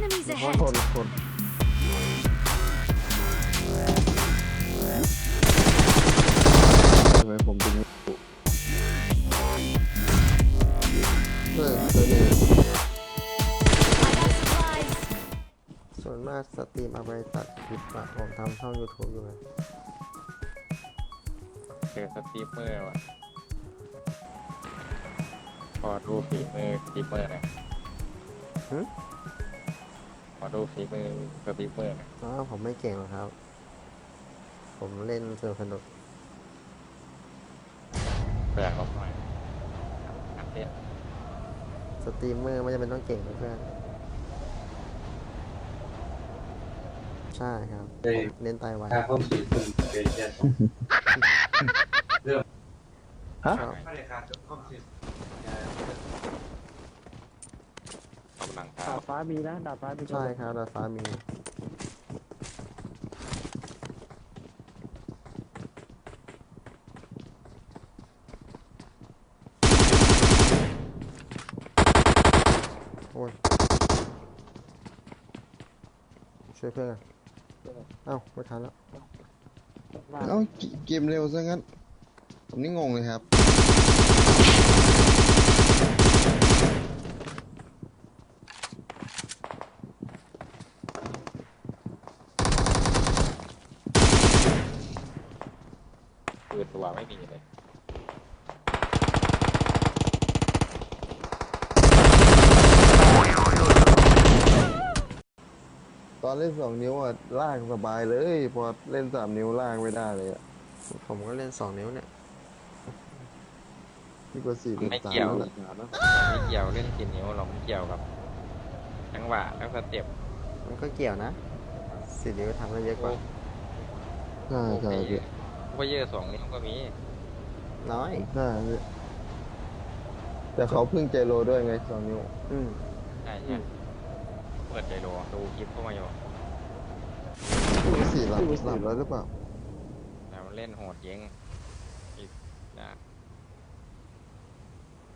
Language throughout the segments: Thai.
Enemies ขอ ahead! โทษคนทำไมผมถึงเฮ้ยเจอเนี่ย I got supplies! ส่วนมากสตรีมเอาไปตัดคลิปอะผมทำช่อง YouTube อยู่ไงเจอสตรีมเมอร์ว่ะขอดูฝีมือสตรีมเมอร์หน่อยหึ ขอดูฝีมือเพื่อบีเบอร์อ๋อผมไม่เก่งหรอกครับ ผมเล่นสนุกสนุกแปลกออกหน่เสตรีมเมอร์ไม่จำเป็นต้องเก่งเพื่อนใช่ครับเล่นไตวายถ้าเข้าสู่คนเป็นแค่สเรื่องฮะบ ดาดฟ้ามีนะดาดฟ้ามีใช่ครับดาดฟ้ามีโอ้ยช่วยเพื่อนก่อนเอ้าไม่ทันแล้ว เอ้าเกมเร็วซะงั้น ผมนี่งงเลยครับ ไม่มีเลยตอนเล่นสองนิ้วอะลากสบายเลย พอเล่นสามนิ้วลากไม่ได้เลยอะผมก็เล่นสองนิ้วเนี่ยนี่กว่าสี่ไม่สามเกี่ยวแล้วไม่เกี่ยวเล่นกี่นิ้วหรอกมันเกี่ยวกับจังหวะแล้วสเต็ปมันก็เกี่ยวนะสี่นิ้วทำได้เยอะกว่าใช่โอใช่ เคว่าเยอะสองนิ้วก็มีน้อยใช่แต่เขาเพิ่งใจโลด้วยไงสองนิ้ว อืม ใช่ใช่เปิดใจดูดูคลิปเข้ามาอยู่สี่หลับหลับแล้วหรือเปล่าแต่มันเล่นโหดเย้งอีกนะ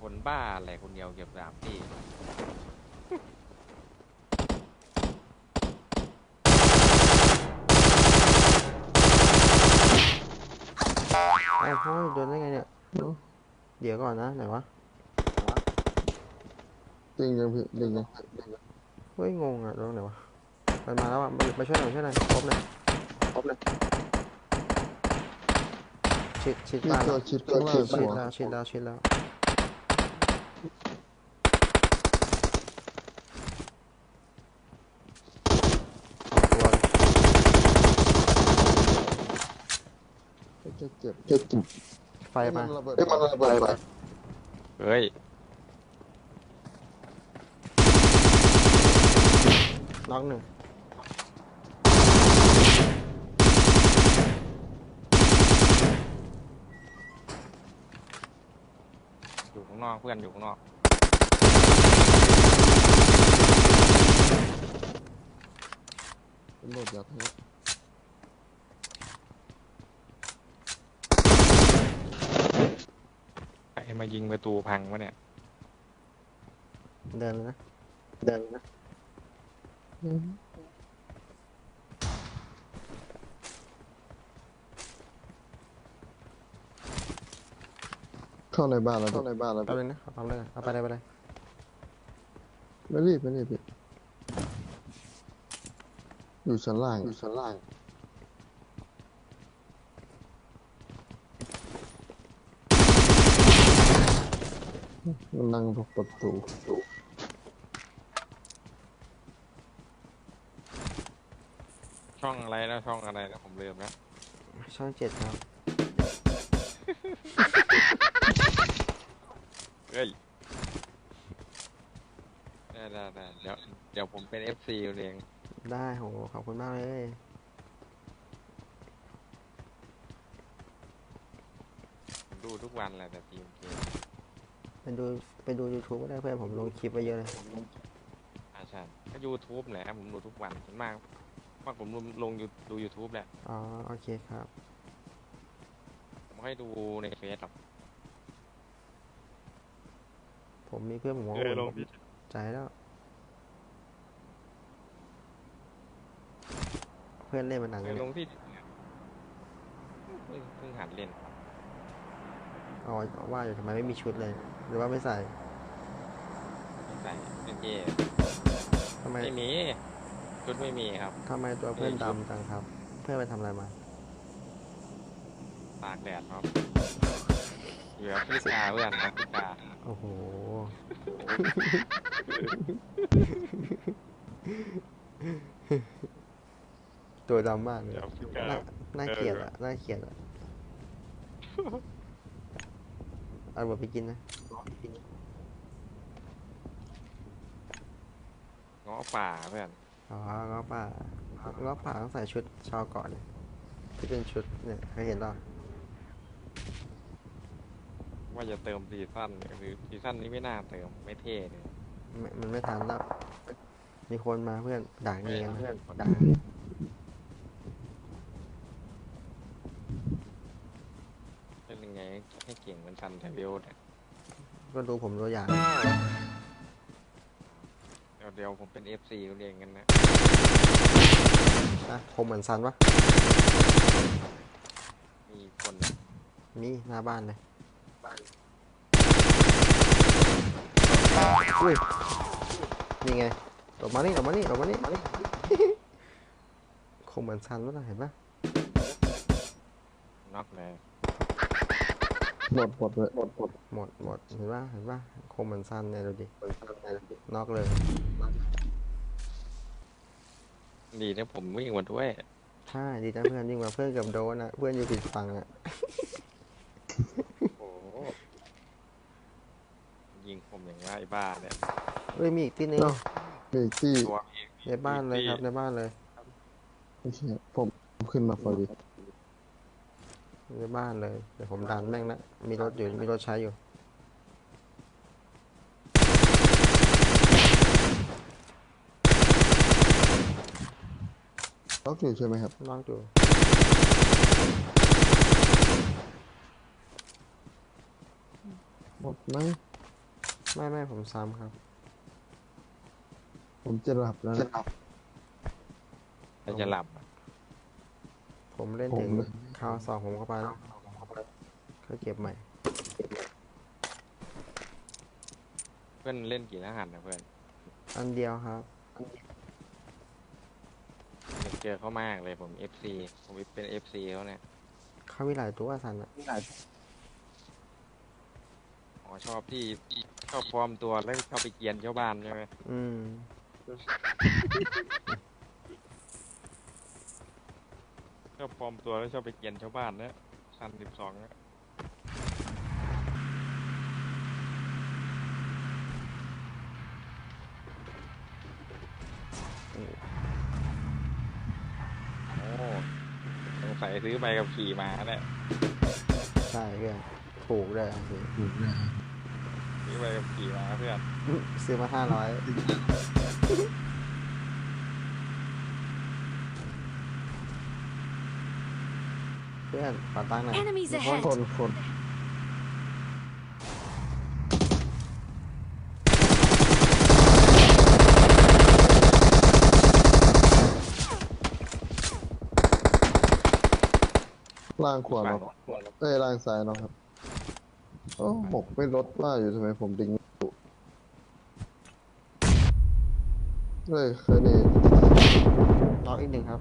คนบ้าอะไรคนเดียวเก็บสามที่ อ้าว เฮ้ยโดนได้ไงเนี่ยเดี๋ยวก่อนนะไหนวะจริงยังพี่จริงยังเฮ้ยงงอะโดนไหนวะมันมาแล้วอะมาช่วยหน่อยช่วยหน่อยครบเลยครบเลยชิดชิดมีบ้านตัแล้วชิดข้างล่างชิดหัวแล้วชิดแล้วชิดแล้ว จะเจ็บจะเจ็บไฟมามันระเบิดเอ้ยมันระเบิดไปเฮ้ยน็อกหนึ่งอยู่ข้างนอกเพื่อนอยู่ข้างนอกตำรวจอยากให้ ใคร มายิงประตูพังวะเนี่ย เดินเลยนะ เดินเลยนะเข้าในบ้านแล้วเข้าในบ้านแล้วเอาเลยนะเอาเลยนะเอาไปเลยไปเลยไม่รีบไม่รีบพี่อยู่ชั้นล่างอยู่ชั้นล่าง นนั่งตรงประตูช่องอะไรนะช่องอะไรนะผมลืมแล้วช่องเจ็ดครับ เฮ้ยได้ได้ได้เดี๋ยวเดี๋ยวผมเป็น FC เองได้โหขอบคุณมากเลยผมดูทุกวันแหละแต่ทีมเกม ไปดูไปดู YouTube ก็ได้เพื่อนผมลงคลิปไว้เยอะเลยอ่าใช่ก็ยูทูบแหละผมดูทุกวันส่วนมากมากผมลงลงยูดู YouTube แหละ อ๋อโอเคครับ ผมให้ดูในเฟซหรอกผมมีเพื่อนผมว่าเออลงผมใจแล้วพื่อนเล่นมานานเคยังยลเนี่ยงที่เพิ่งเพิ่งหัดเล่น อ๋อว่าอยู่ทำไมไม่มีชุดเลย หรือว่าไม่ใส่ไม่ใส่เล่นเย่ทำไมไม่มีชุดไม่มีครับ ทำไมตัวเพื่อนไม่มีชุดดำจังครับ เพื่อนไปทำอะไรมาตากแดดครับอยู่แอฟริกาเพื่อนแอฟริกาโอ้โห ตัวดำมากเลยอยู่แอฟริกาน่าน่าเกลียดอะน่าเกลียดอะ เอาหมดไปกินนะเงาะป่าเพื่อนอ๋อง้อป่าง้อป่าต้องใส่ชุดชาวเกาะเนี่ยที่เป็นชุดเนี่ยเคยเห็นหรอว่าจะเติมซีซั่นเนี่ยหรือซีซั่นนี้ไม่น่าเติมไม่เท่เลยไม่มันไม่ทันแล้วมีคนมาเพื่อนด่าเงียนเพื่อนด่า เป็นยังไง ให้เก่งเหมือนซันเทเวลเนี่ยก็ดูผมตัวอย่าง เดี๋ยวเดี๋ยวผมเป็นเอฟซีเรียนกันนะนะคมเหมือนซันปะมีคนมีหน้าบ้านเลยอุ้ยนี่ไงหลบมานี่หลบมานี่หลบมานี่คมเหมือนซันปะล่ะเห็นปะน็อกเลย หมดหมดเลยหมดหมดหมดหมดเห็นปะเห็นปะคมเหมือนซันเนี่ยดูดินอกเลยดีนะผมวิ่งมาด้วยใช่ดีนะเพื่อนยิ่งกว่าเพื่อนกับโดนอะเพื่อนอยู่ผิดฝั่งอะโอ้โหยิงผมอย่างว่าไอ้บ้าเนี่ยเอ้ยมีอีกที่นึงเอ้ามีอีกที่ตัวเองในบ้านเลยครับในบ้านเลยไม่ใช่ผมขึ้นมาพอดี ในบ้านเลย เดี๋ยวผมดันแม่งนะมีรถอยู่ มีรถใช้อยู่ ล็อกอยู่ใช่ไหมครับนอกอยู่ หมดไหมไม่ไม่ผมซ้ำครับ ผมจะหลับแล้วนะแต่จะหลับอะ ผมเล่นผมถึงเลยคราวสองผมก็ไปแล้วก็เก็บใหม่ เพื่อนเล่นกี่รหัสนะเพื่อนอันเดียวครับ อยากเจอเขามากเลยผม FC ผมเป็น FC เขาเนี่ยเขามีหลายตัวสันอะอ๋อชอบที่ชอบปลอมตัวแล้วชอบไปเกรียนชาวบ้านใช่ไหมอืม ชอบปลอมตัวแล้วชอบไปเกรียนชาวบ้านนะซันสิบสองนะโอ้สงสัยซื้อใบกับขี่มาเนี่ยใช่เพื่อนถูกเลยสิซื้อใบกับขี่มาเพื่อน ซื้อมาห้าร้อย พื่อนขอตังค์หน่อย Enemies มีคน ahead! คนคนล่างขวาเนาะเอ้ยล่างซ้ายเนาะครับโอ้หมกไม่ลดว่าอยู่ทำไมผมดึงไม่อยู่เฮ้ยเคยนี่ล็อกอีกหนึ่งครับ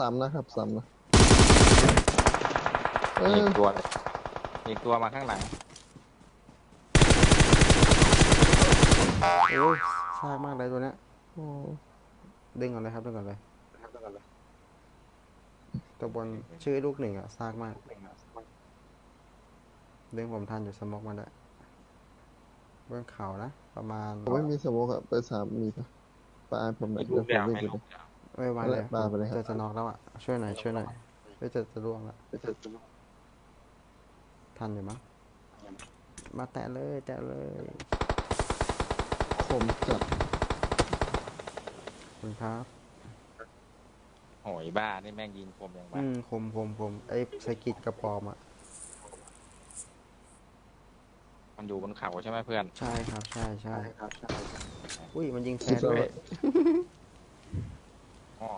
สามนะครับสามนะเอมีออีกตัวมีอีกตัวมาข้างหลัง โอ้ยซากมากเลยตัวเนี้ยโอ้ดึงก่อนเลยครับดึงก่อนเลยตัวบนชื่อลูกหนึ่งอะซากมากดึงผมทันอยู่สมอกมาด้วยบนเขานะ ประมาณผมไม่มีสโมกอะไปสามมีปะปลาผมหน่อยอีกลูเดี๋ยวกผเดีมยววิ่งให้ไปลูเลยก เดียวไม่ไหวนั่นแหเลละยปลาไปเลยครับ จะจะน็อกแล้วอะช่วยหน่อยช่วยหน่อยเฮ้ยจะจะร่วงละทันอยู่มั้งมาแตะเลยแตะเลยผมจับขอบคุณครับโอ้ยบ้า นี่แม่งยิงผมอย่างบ้าอืมคมคมคมไอ้สกิดกระปอมอะไปมันอยู่บนเขาใช่ไหมเพื่อน ใช่ครับ ใช่ใช่ครับใช่อุ้ย มันยิงแฟที่นสด้ววัย สดิ์ อ๋อ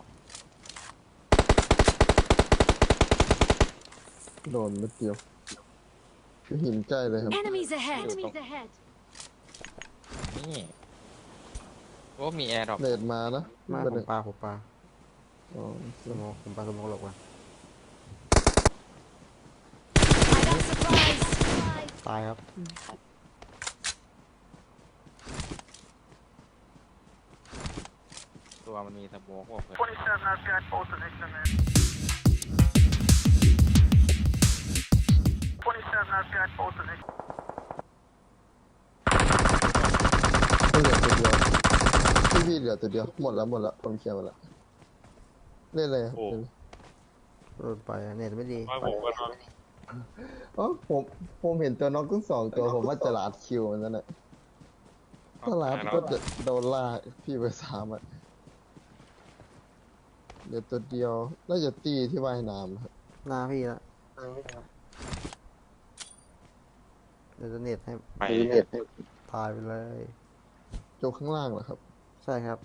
โดนเม็ดเดียวคือหินใกล้เลยครับ Enemies ahead. Enemies ahead. นี่โอ้มีแอร์ดรอปเนตมานะมาเป็นผมปลาผมปลาอ๋อสมองผมปลาสมองหลบว่ะ I got supplies. Supplies. ตายครับตัวมันมีสโมกว่าเพื่อน 27, I've got both of them in. 27, I've got both of them. เหลือตัวเดียวพี่พี่เหลือตัวเดียวหมดแล้วหมดแล้วผมเคลียร์หมดแล้วเล่นอะไรครับโอ้ เล่นโดนไปเน็ตไม่ดีว่าผมก็นอนอ๋อผมผมเห็นตัวน็อกทั้งสองตัวผมว่าจะลาดคิวมันนั่นแหละถ้าลาดก็จะโดนล่าพี่ไปสามอะเหลือตัวเดียวน่าจะตีที่ว่ายน้ำครับหน้าพี่ละเดี๋ยวจะเน็ตให้ไปตายไปเลย โจกข้างล่างเหรอครับ ใช่ครับ